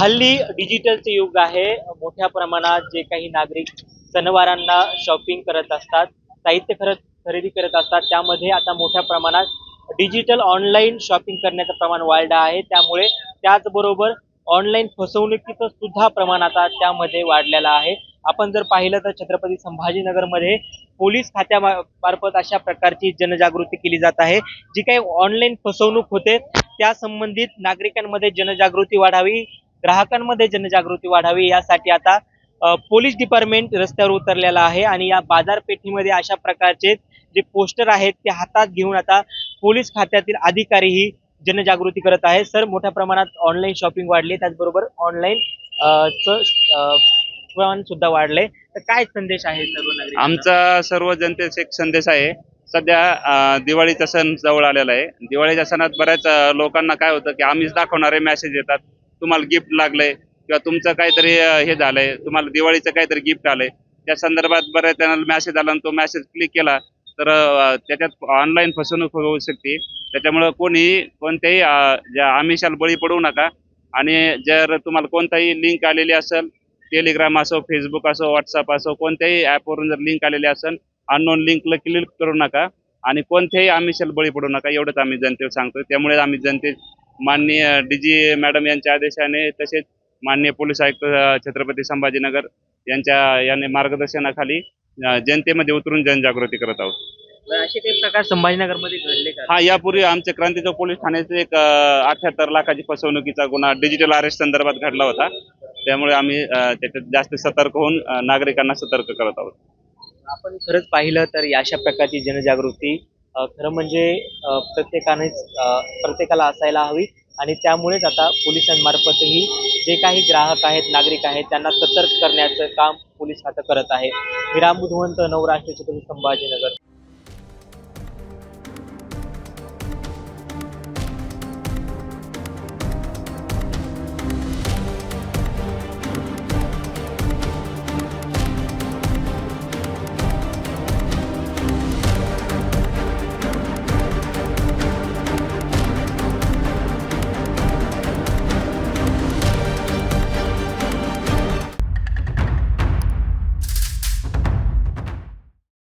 हल्ली डिजिटलचे युग आहे. मोठ्या प्रमाणात जे काही नागरिक सणवारांना शॉपिंग करत असतात साहित्य खरं खरेदी करत असतात त्यामध्ये आता मोठ्या प्रमाणात डिजिटल ऑनलाईन शॉपिंग करण्याचं प्रमाण वाढलं आहे. त्यामुळे त्याचबरोबर ऑनलाईन फसवणुकीचं सुद्धा प्रमाण आता त्यामध्ये वाढलेलं आहे. आपण जर पाहिलं तर छत्रपती संभाजीनगरमध्ये पोलीस खात्यामार्फत अशा प्रकारची जनजागृती केली जात आहे. जी काही ऑनलाईन फसवणूक होते त्या संबंधित नागरिकांमध्ये जनजागृती वाढावी ग्राहकांमध्ये जनजागृती वाढावी यासाठी आता पोलीस डिपार्टमेंट रस्त्यावर उतरलेला आहे आणि या बाजारपेठेमध्ये अशा प्रकारचे जे पोस्टर आहेत ते हातात घेऊन आता पोलीस खात्यातील अधिकारीही जनजागृती करत आहे सर मोठ्या प्रमाणात ऑनलाईन शॉपिंग वाढली त्याचबरोबर ऑनलाईन प्रमाण सुद्धा वाढले. तर काय संदेश आहे सर्व आमचा सर्व जनतेचा एक संदेश आहे सध्या दिवाळीचा सण जवळ आलेला आहे. दिवाळीच्या सणात बऱ्याच लोकांना काय होतं की आम्हीच दाखवणारे मेसेज येतात. तुम्हाला गिफ्ट लागलंय किंवा तुमचं काहीतरी हे झालंय. तुम्हाला दिवाळीचं काहीतरी गिफ्ट आलंय. त्या संदर्भात बऱ्याच जणांना मेसेज आला आणि तो मॅसेज क्लिक केला तर त्याच्यात ऑनलाईन फसवणूक होऊ शकते. त्याच्यामुळं कोणी कोणत्याही ज्या आमिषाला बळी पडू नका. आणि जर तुम्हाला कोणताही लिंक आलेली असेल टेलिग्राम असो फेसबुक असो व्हॉट्सअप असो कोणत्याही ॲपवरून जर लिंक आलेली असेल अननोन लिंकला क्लिक करू नका. आणि कोणत्याही आमिषाला बळी पडू नका एवढंच आम्ही जनतेला सांगतो त्यामुळे आम्ही जनते माननीय डी जी मॅडम यांच्या आदेशाने तसेच माननीय पोलीस आयुक्त छत्रपती संभाजीनगर यांच्या याने मार्गदर्शनाखाली जनतेमध्ये उतरून जनजागृती करत आहोत. असे काही प्रकार संभाजीनगरमध्ये घडले हा यापूर्वी आमच्या क्रांती चौक पोलीस ठाण्याचे एक अठ्याहत्तर लाखाची फसवणुकीचा गुन्हा डिजिटल अरेस्ट संदर्भात घडला होता. त्यामुळे आम्ही त्याच्यात जास्त सतर्क होऊन नागरिकांना सतर्क करत आहोत. आपण खरंच पाहिलं तर या अशा प्रकारची जनजागृती खरं म्हणजे प्रत्येकानेच प्रत्येकाला असायला हवी आणि त्यामुळेच आता पोलिसांमार्फतही जे काही ग्राहक आहेत नागरिक आहेत त्यांना सतर्क करण्याचं काम पोलीस आता करत आहे. विराम बुधवंत नवराष्ट्र छत्रपती संभाजीनगर.